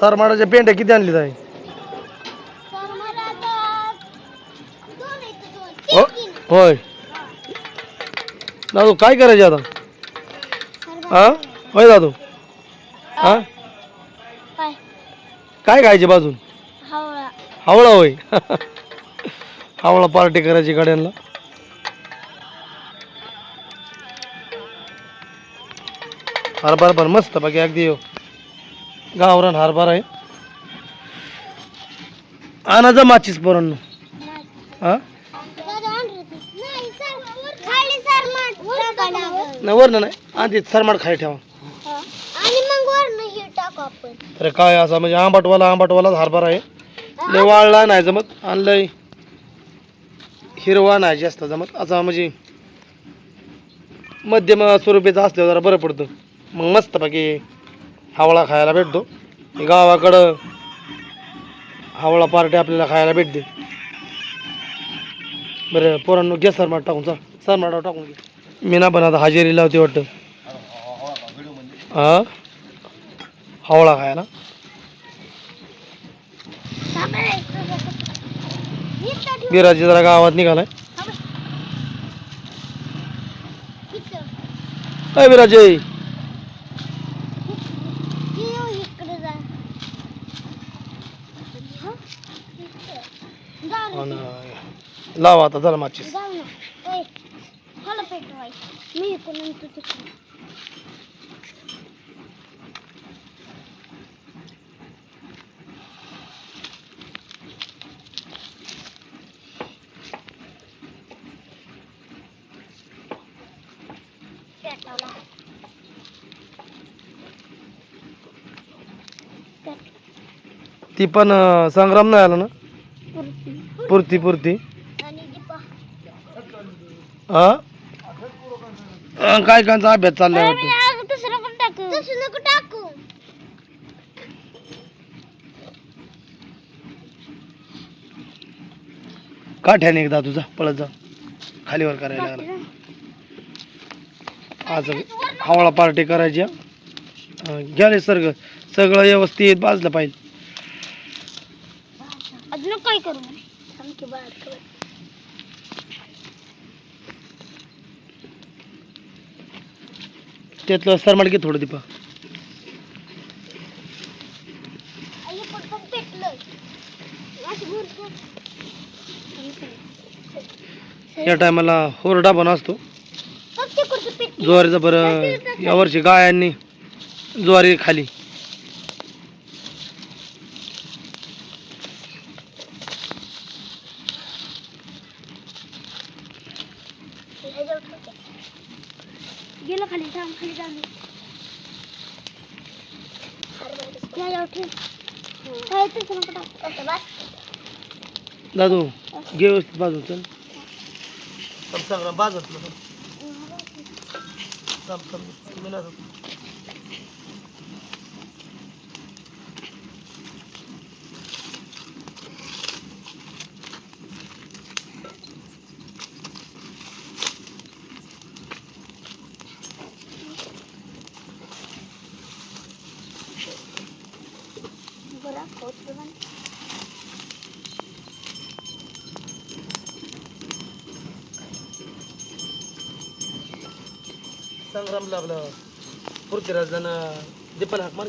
सरमाडाच्या पेंट्या किती आणली ताई हो होय. दादू काय करायचे आता? हा? होय दादू. हा? काय? काय खायचे बाजून हवळा. होय. हावळा पार्टी करायची गाड्यांना. हरभरा पण मस्त बाकी अगदी गावरान हरभरा आहे. आणा जा माचीस पोरांनो. हा? नाही वरण नाही. आधी सरमाड खाली ठेवा. अरे काय असा म्हणजे आंबाटवाला आंबाटवालाच हरभरा आहे. लय वाळला नाही जमत आणि लय हिरवा नाही जास्त जमत. असा म्हणजे मध्यम स्वरूपीचा असल्यावर जरा बरं पडतं. मग मस्त बाकी हावळा खायला भेटतो. गावाकडं हावळा पार्टी आपल्याला खायला भेटते. बरं पोरांनो घ्या सरमाट टाकून चा सरमाटावर टाकून घे. मी ना पण आता हजेरी लावते वाटतं. हा? हावळा खायला. बिराजी जरा गावात निघालाय. काय बिराजे! लावा आता चला माचीस. मी इकडून तू तिकडून. पेटवला. ती पण अं, संग्राम नाही आला ना? पुरती. पुरती पुरती. हा? अं, काय कांचा अभ्यास चाललाय वाटतं? दुसरं पण टाकू? तसं नको टाकू? काठ्याने एकदा तुझा पळत जा. खालीवर करायला लागला. आज हावळा पार्टी करायची. घ्या रे सर्ग. सगळं व्यवस्थित बाजलं पाहिजे. अजून काय करू थांब की बाहेर करू. त्यातलं सरमाड घे थोडं दीपा. या टायमाला होरडा पण असतो. ज्वारीचं बरं यावर्षी गायांनी ज्वारी खाली. गेलं खाली थांब खाली जाऊन. दादू घे व्यवस्थित बाजू चल. संग्राम बाजत बरं, होतं पण. संग्रामला आपलं. पृथ्वीराज जण दीपन हाक मार.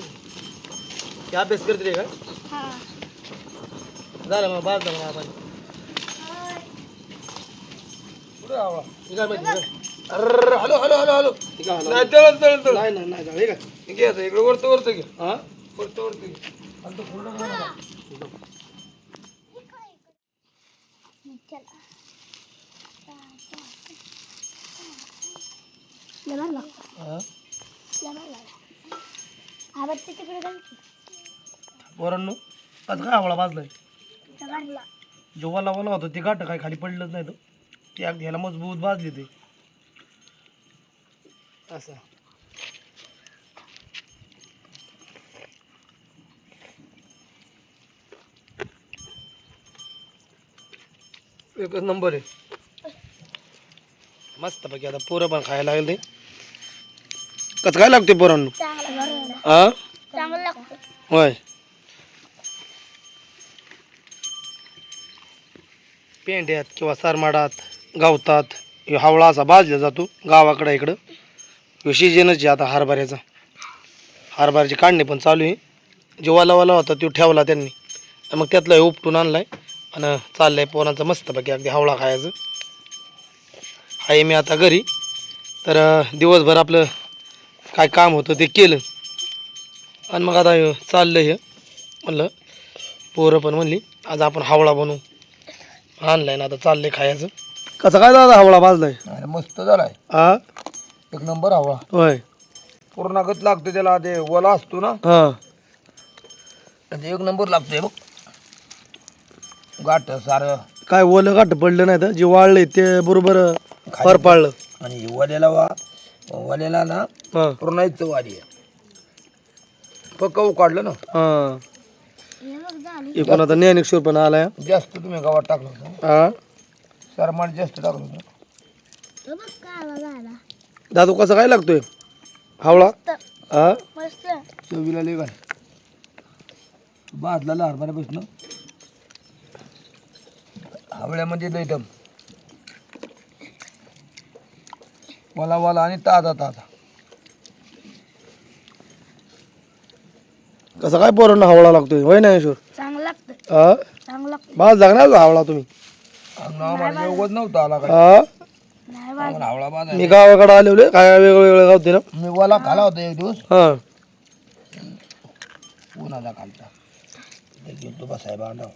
की अभ्यास करते रे का? हा. झालं मग बाज झाला आपण. काय माहिती अरे हॅलो हॅलो हॅलो हॅलो. नाही तळण नाही नाही नाही झालं, हे काय घे आता इकडे वरतं वरतं घे. हा? वरतं वरतं घे. आणि तो फोल्डर बनव ना. चला. लबाड. हा लबाड. आवाज ते तिकडे. पोरांनो आज काय आवळा बाजलाय लबाड लाग. जो वाला वाला होता ते गाठ काय खाली पडलंच नाही तो ते अगदी ह्याला मजबूत बाजली ते असं एकच नंबर आहे मस्त पैकी आता पोरं पण खायला लागले कसं काय लागते पोरांनो? होय. पेंढ्यात किंवा सरमाडात गावतात हावळा असा भाजला जातो गावाकडं इकडं. ह्यो सीजनच आहे आता हरभऱ्याचा. हरभऱ्याची काढणे पण चालू आहे. जे वाला होता तो ठेवला त्यांनी. तर मग त्यातला हे उपटून आणलाय. आणि चाललाय पोरांचा बाकी अगदी हावळा खायचं. आहे मी आता घरी. तर दिवसभर आपलं काय काम होतं ते केलं. आणि मग आता चाललं हे. म्हणलं पोरं पण म्हणली आज आपण हावळा बनवू. आणलाय ना आता चाललंय खायचं. कसं काय दादा हावळा भाजलाय? मस्त झालाय. हा एक नंबर हवा होय. पूर्णागत लागतो त्याला ते ओला असतो ना. हां. ते एक नंबर लागतोय बघ. गाठ सारं. काय ओलं गाठ पडलं नाही तर जे वाळलंय ते बरोबर फर पाळलं आणि वल्याला वा वल्याला ना हां. पूर्णाच वारी आहे. पकव काढलं ना. हां. पण आता ज्ञानेश्वर पण आलाय. जास्त तुम्ही गावात टाकलं होतं. हा. सरमाट जास्त टाकलं होतं. दादू कसा काय लागतोय? हावळा? हा? चवीला लय काय बादला हरभऱ्यापासून हावळ्यामध्ये लय दम. वाला वाला आणि ताजा ताजा कसा काय पोरांना हावळा लागतोय? होय ज्ञानेश्वर चांगलं लागतं. हा? चांगलं लागतं. भाज लागणार हावळा तुम्ही. अंगण आम्हाला योगच नव्हता आला काय हा? नाही बा आम्हाला हावळा बाजा मी गावाकडे आलेले काय वेगळं वेगळं गावते ना? मी वाला खाला होता एक दिवस. हा. ते गेलो बसाय बांधव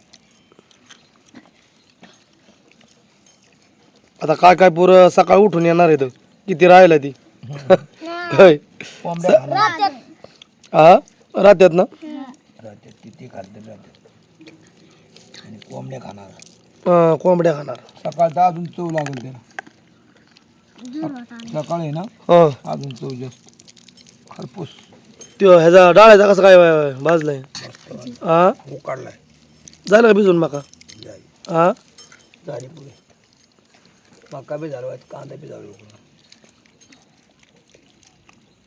आता काय काय पोरं सकाळ उठून येणार आहेत? किती राहिलं ती? होय. कोंबड्या खाणार हा? राहत्यात ना? राहते किती आणि कोंबड्या खाणार. हा, कोंबड्या खाणार. सकाळचा अजून चव लागेल त्याला. सकाळ आहे ना? हा. अजून चव जास्त. खरपूस. त्यो ह्याचा डाळ्याचा कसं काय भाजलाय? हा? उकाडलाय. झालं का भिजून मका? जाई हा? झाली पुढे मका बी झालो कांदा बी झालो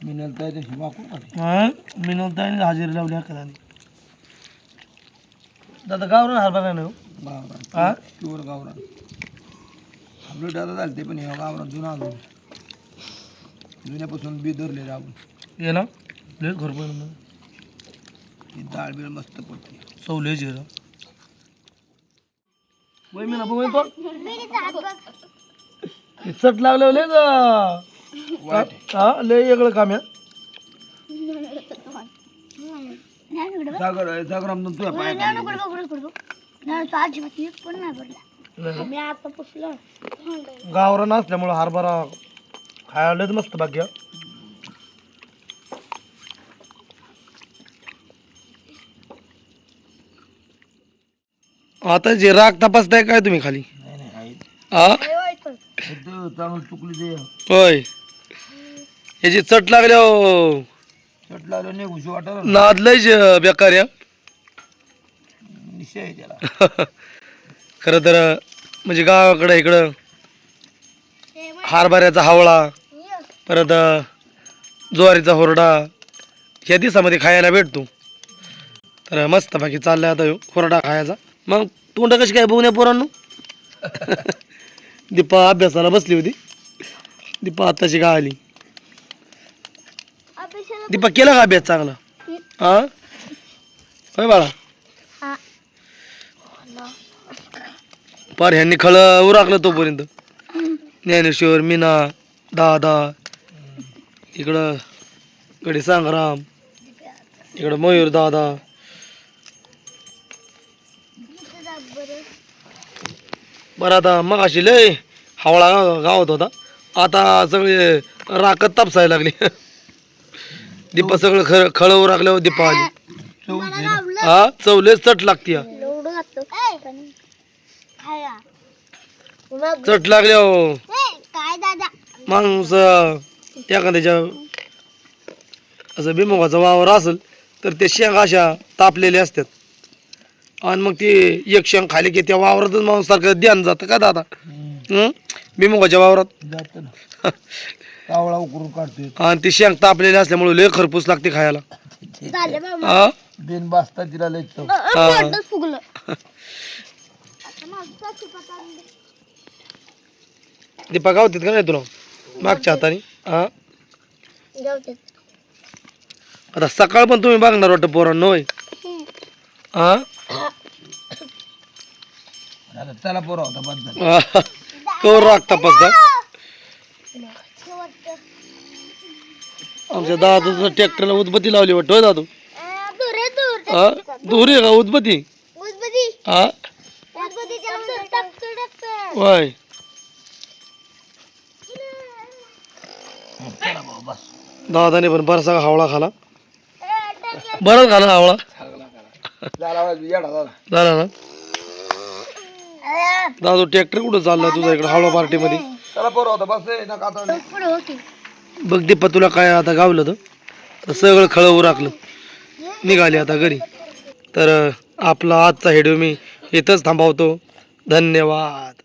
मी नंतर तशी वाकून मी नव्हता हजेरी लावली अकराने. दादा गावरान हरभरा नाही हो. गावरान. हा? प्युअर गावरान. आपलं दादा झालं ते पण हे गावरान जुना अजून. जुन्यापासून बी धरले आपण ये ना. लय घरपण ही डाळ बिळ मस्त पडते. चवले जिरं वय मी ना बघ तो. हे चट लागले लय ग हा लय वेगळं काम आहे. सागर सागराम तुझ्या पाय अजिबात एक पण नाही. पडला मी आता पुसलं. गावरान असल्यामुळं हरभरा खायला लयच मस्त हा. आता जे राग तपासताय काय तुम्ही खाली? नाही. हा चांगलं चुकली ते. होय. याची चट लागल्या हो. चट लागलं नाही घुशी वाटत नाद बेकार या निश्चय आहे त्याला. खरं तर म्हणजे गावाकडं इकडं हरभऱ्याचा हावळा परत ज्वारीचा होरडा ह्या दिवसामध्ये खायला भेटतो. तर मस्त बाकी चाललाय आता होरडा खायचा. मग तोंड कशी काय बघून पोरांनो? दीपा अभ्यासाला बसली होती. दीपा आत्ताची का आली दीपा केला का अभ्यास चांगला? हा? होय बाळा. पार ह्यांनी खळ उराकलं तोपर्यंत. ज्ञानेश्वर मीना दादा इकडं इकडे संग्राम इकडं मयूर दादा. बरं आता मग अशी लय हावळा गाव- गावात होता. आता सगळे राखत तापसायला लागली. दीपा सगळं खळ खळ उराकल्यावर दीपा आली. हा चवलेच चट लागती हा. मग चट लागल्यावर काय दादा माणूस एखाद्याच्या असं बिमुखाचा वावर असेल तर ते शेंगा अशा तापलेल्या असतात आणि मग ते एक शेंग खाली की त्या वावरातच माणूस सारखं ध्यान जातं का दादा? हं? बिमुखाच्या वावरात. जात ना. कावळा उकरून काढतोय. आणि ती शेंग तापलेली असल्यामुळे लय खरपूस लागते खायला. झालं हा? बिन बास्ता तिला लय चव. हा. फुगलं. दीपा गावतात का नाही तुला? मागच्या हाताने? हा? आता सकाळ पण तुम्ही बघणार वाटतं पोरांनो होय. हा? आता त्याला पोरा होता बद्दल. कवर राग तपासता आमच्या दादूचं ट्रॅक्टरला उदबत्ती लावली वाटतं होय दादू? हा? दूर आहे का? उदबत्ती? हा? होय चला भाऊ बस दादाने पण बराचसा हावळा खाला. बरंच खाला हावळा. झाला ना? दादू ट्रॅक्टर कुठं चालला तुझा इकडे हावळा पार्टीमध्ये त्याला पोरा होता बस बघ दीपा तुला काय आता गावलं तर सगळं खळं राखलं. निघाले आता घरी. तर आपला आजचा व्हिडिओ मी इथंच थांबवतो. धन्यवाद.